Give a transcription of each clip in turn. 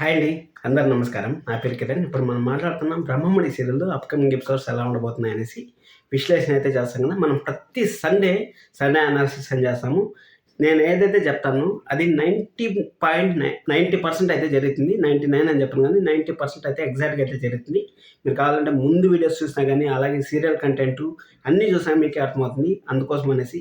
Hi అండి అందరు నమస్కారం. నా పేరు కిరణ్. ఇప్పుడు మనం మాట్లాడుతున్నాం బ్రహ్మముడి సీరియల్లో అప్కమింగ్ ఎపిసోడ్స్ ఎలా ఉండబోతున్నాయి అనేసి విశ్లేషణ అయితే చేస్తాం కదా. మనం ప్రతి సండే సండే అనాలిసిస్ అని చేస్తాము? నేను ఏదైతే చెప్తానో అది ninety point nine ninety percent అయితే జరుగుతుంది. నైంటీ నైన్ అని చెప్పను కానీ నైంటీ పర్సెంట్ అయితే ఎగ్జాక్ట్గా అయితే జరుగుతుంది. మీరు కావాలంటే ముందు వీడియోస్ చూసినా కానీ అలాగే సీరియల్ కంటెంట్ అన్నీ చూసినా మీకు అర్థమవుతుంది. అందుకోసం అనేసి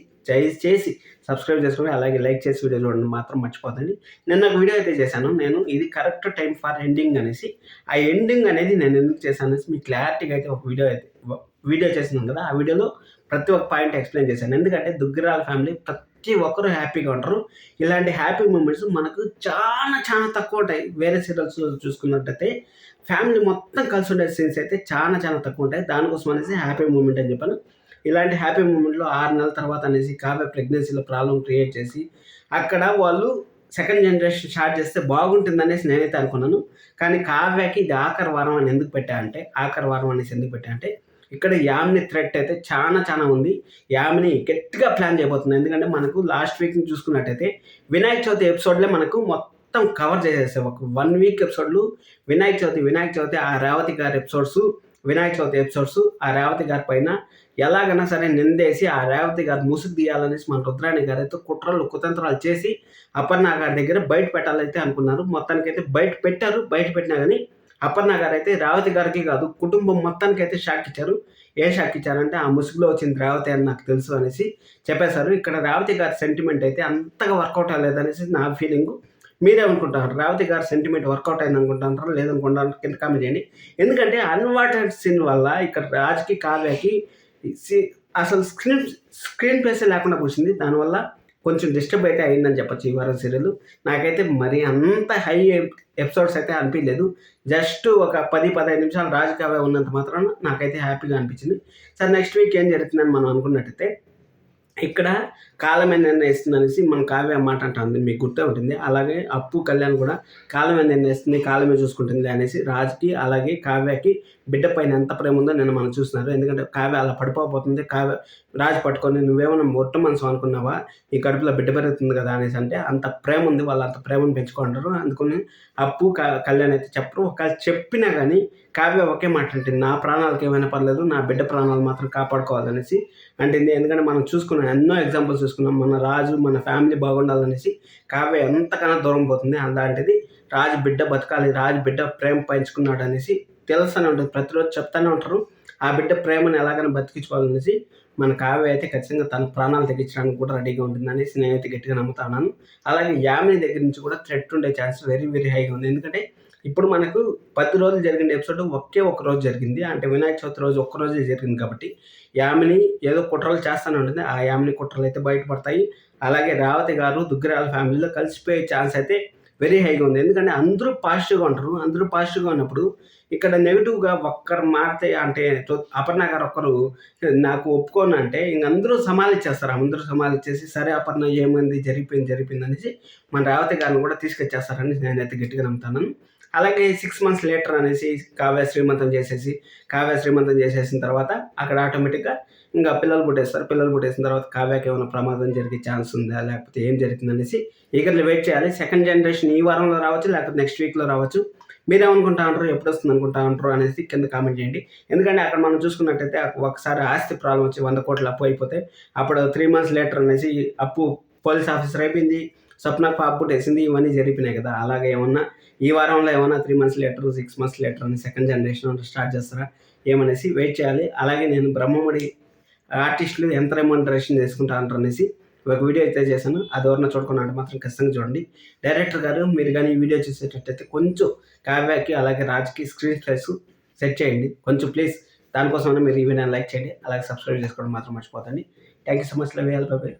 చేసి సబ్స్క్రైబ్ చేసుకోండి. అలాగే లైక్ చేసి వీడియో చూడండి మాత్రం మర్చిపోతండి నేను ఒక వీడియో అయితే చేశాను. నేను ఇది కరెక్ట్ టైం ఫర్ ఎండింగ్ అనేసి ఆ ఎండింగ్ అనేది నేను ఎందుకు చేశాను అనేసి మీకు క్లారిటీగా అయితే ఒక వీడియో అయితే వీడియో చేసినాను కదా. ఆ వీడియోలో ప్రతి ఒక్క పాయింట్ ఎక్స్ప్లెయిన్ చేశాను. ఎందుకంటే దుగ్గిరాల ఫ్యామిలీ ప్రతి ఒక్కరూ హ్యాపీగా ఉంటారు. ఇలాంటి హ్యాపీ మూమెంట్స్ మనకు చాలా చాలా తక్కువ ఉంటాయి. వేరే సీరియల్స్ చూసుకున్నట్టయితే ఫ్యామిలీ మొత్తం కలిసి ఉండే సీన్స్ అయితే చాలా చాలా తక్కువ ఉంటాయి. దానికోసం అనేసి హ్యాపీ మూమెంట్ అని చెప్పాను. ఇలాంటి హ్యాపీ మూమెంట్లో ఆరు నెలల తర్వాత అనేసి కావ్య ప్రెగ్నెన్సీలో ప్రాబ్లం క్రియేట్ చేసి అక్కడ వాళ్ళు సెకండ్ జనరేషన్ స్టార్ట్ చేస్తే బాగుంటుందనేసి నేనైతే అనుకున్నాను. కానీ కావ్యకి ఇది ఆఖరి వారం అని ఎందుకు పెట్టా అంటే ఆఖరి వారం అనేసి ఎందుకు పెట్టా అంటే ఇక్కడ యామిని థ్రెట్ అయితే చాలా చాలా ఉంది. యామిని గట్టిగా ప్లాన్ చేయబోతుంది. ఎందుకంటే మనకు లాస్ట్ వీక్ చూసుకున్నట్టయితే వినాయక చవితి ఎపిసోడ్లే మనకు మొత్తం కవర్ చేసేసే ఒక వన్ వీక్ ఎపిసోడ్లు వినాయక చవితి వినాయక చవితి ఆ రేవతి గారి ఎపిసోడ్స్ వినాయక చవితి ఎపిసోడ్స్ ఆ రేవతి గారి పైన ఎలాగైనా సరే నిందేసి ఆ రేవతి గారు ముసుగు తీయాలనేసి మన రుద్రాణి గారు అయితే కుట్రలు కుతంత్రాలు చేసి అపర్ణ గారి దగ్గర బయట పెట్టాలైతే అనుకున్నారు. మొత్తానికి అయితే బయట పెట్టారు. బయట పెట్టినా కానీ అపర్ణ గారు అయితే రేవతి గారికి కాదు కుటుంబం మొత్తానికి అయితే షాక్ ఇచ్చారు. ఏ షాక్ ఇచ్చారంటే ఆ ముసుగులో వచ్చింది రేవతి అని నాకు తెలుసు అనేసి చెప్పేశారు. ఇక్కడ రేవతి గారి సెంటిమెంట్ అయితే అంతగా వర్కౌట్ అవ్వలేదనేసి నా ఫీలింగ్ మీరేమనుకుంటారు? రేవతి గారి సెంటిమెంట్ వర్కౌట్ అయింది అనుకుంటారు లేదనుకుంటారు? కింద కామెంట్ చేయండి. ఎందుకంటే అన్వాంటెడ్ సీన్ వల్ల ఇక్కడ రాజ్కి కావ్యకి అసలు స్క్రీన్ స్క్రీన్ ప్లేసే లేకుండా కూర్చుంది దానివల్ల కొంచెం డిస్టర్బ్ అయితే అయిందని చెప్పచ్చు ఈ వారం సీరియల్ నాకైతే మరి అంత హై ఎపిసోడ్స్ అయితే అనిపించలేదు. జస్ట్ ఒక పది పదహైదు నిమిషాలు రాజకావ్య ఉన్నంత మాత్రం నాకైతే హ్యాపీగా అనిపించింది. సార్ నెక్స్ట్ వీక్ ఏం జరుగుతుందని మనం అనుకున్నట్టయితే ఇక్కడ కాలమే నిర్ణయిస్తుంది అనేసి మన కావ్య మాట అంటుంది మీకు గుర్తే ఉంటుంది. అలాగే అప్పు కళ్యాణ్ కూడా కాలమే నిర్ణయిస్తుంది కాలమే చూసుకుంటుంది అనేసి రాజ్కి అలాగే కావ్యకి బిడ్డ పైన ఎంత ప్రేమ ఉందో నేను మనం చూస్తున్నారు. ఎందుకంటే కావ్య అలా పడిపోతుంది కావ్య రాజు పట్టుకొని నువ్వేమైనా మొట్ట మనసు అనుకున్నావా ఈ కడుపులో బిడ్డ పెరుగుతుంది కదా అనేసి అంటే అంత ప్రేమ ఉంది వాళ్ళు అంత ప్రేమను పెంచుకుంటారు. అందుకని అప్పు కళ్యాణ్ అయితే చెప్పరు. ఒకవేళ చెప్పినా కానీ కావ్య ఒకే మాట అంటుంది నా ప్రాణాలకు ఏమైనా పర్లేదు నా బిడ్డ ప్రాణాలు మాత్రం కాపాడుకోవాలనేసి అంటుంది. ఎందుకంటే మనం చూసుకున్నాం ఎన్నో ఎగ్జాంపుల్స్ చూసుకున్నాం. మన రాజు మన ఫ్యామిలీ బాగుండాలనేసి కావ్య ఎంతకన్నా దూరం పోతుంది. అలాంటిది రాజు బిడ్డ బతకాలి రాజు బిడ్డ ప్రేమ పంచుకున్నాడు అనేసి తెలుస్తూనే ఉంటుంది. ప్రతిరోజు చెప్తానే ఉంటారు. ఆ బిడ్డ ప్రేమను ఎలాగైనా బతికించుకోవాలనేసి మన కావ్య అయితే ఖచ్చితంగా తన ప్రాణాలు తెగించడానికి కూడా రెడీగా ఉంటుంది అనేసి నేనైతే గట్టిగా నమ్ముతున్నాను అలాగే యామిని దగ్గర నుంచి కూడా థ్రెట్ ఉండే ఛాన్స్ వెరీ వెరీ హైగా ఉంది. ఎందుకంటే ఇప్పుడు మనకు పది రోజులు జరిగిన ఎపిసోడ్ ఒకే ఒక రోజు జరిగింది. అంటే వినాయక చవితి రోజు ఒక్క రోజే జరిగింది కాబట్టి యామిని ఏదో కుట్రలు చేస్తూనే ఉంటుంది. ఆ యామిని కుట్రలు అయితే బయటపడతాయి. అలాగే రావతి గారు దుగ్గరాల ఫ్యామిలీలో కలిసిపోయే ఛాన్స్ అయితే వెరీ హైగా ఉంది. ఎందుకంటే అందరూ పాజిటివ్గా ఉంటారు. అందరూ పాజిటివ్గా ఉన్నప్పుడు ఇక్కడ నెగిటివ్గా ఒక్కరు మారితే అంటే అపర్ణ గారు ఒక్కరు నాకు ఒప్పుకోను అంటే ఇంక అందరూ సమాలిచ్చేస్తారు. అందరూ సమాలిచ్చేసి సరే అపర్ణ ఏమైంది? జరిగిపోయింది జరిగిపోయింది అనేసి మన రావతి గారిని కూడా తీసుకొచ్చేస్తారని నేనైతే గట్టిగా నమ్ముతాను అలాగే సిక్స్ మంత్స్ లేటర్ అనేసి కావ్య శ్రీమంతం చేసేసి కావ్య శ్రీమంతం చేసేసిన తర్వాత అక్కడ ఆటోమేటిక్గా ఇంకా పిల్లలు పుట్టేస్తారు. పిల్లలు పుట్టేసిన తర్వాత కావ్యకి ఏమైనా ప్రమాదం జరిగే ఛాన్స్ ఉందా? లేకపోతే ఏం జరుగుతుంది అనేసి ఈగర్లు వెయిట్ చేయాలి. సెకండ్ జనరేషన్ ఈ వారంలో రావచ్చు లేకపోతే నెక్స్ట్ వీక్లో రావచ్చు. మీరేమనుకుంటా ఉంటారు ఎప్పుడు వస్తుంది అనుకుంటా ఉంటారు అనేసి కింద కామెంట్ చేయండి. ఎందుకంటే అక్కడ మనం చూసుకున్నట్టయితే ఒకసారి ఆస్తి ప్రాబ్లం వచ్చి వంద కోట్ల అప్పు అయిపోతే అప్పుడు త్రీ మంత్స్ లేటర్ అనేసి అప్పు పోలీస్ ఆఫీసర్ అయిపోయింది. స్వప్నకు పాప వేసింది ఇవన్నీ జరిపినాయి కదా. అలాగే ఏమన్నా ఈ వారంలో ఏమన్నా three months later six months later అని సెకండ్ జనరేషన్ స్టార్ట్ చేస్తారా? ఏమనేసి వెయిట్ చేయాలి. అలాగే నేను బ్రహ్మముడి ఆర్టిస్టులు ఎంత రెమ్యూనరేషన్ చేసుకుంటా అంటారు అనేసి ఒక వీడియో అయితే చేశాను. అది ఎవరన్నా చూడుకున్నట్టు మాత్రం ఖచ్చితంగా చూడండి. డైరెక్టర్ గారు మీరు కానీ ఈ వీడియో చూసేటట్టయితే కొంచెం కావ్యాకి అలాగే రాజ్కి స్క్రీన్ ప్లేస్ సెట్ చేయండి. కొంచెం ప్లీజ్ దానికోసమైనా మీరు ఈ వీడియోని లైక్ చేయండి. అలాగే సబ్స్క్రైబ్ చేసుకోవడం మాత్రం మర్చిపోతండి thank you so much love bye bye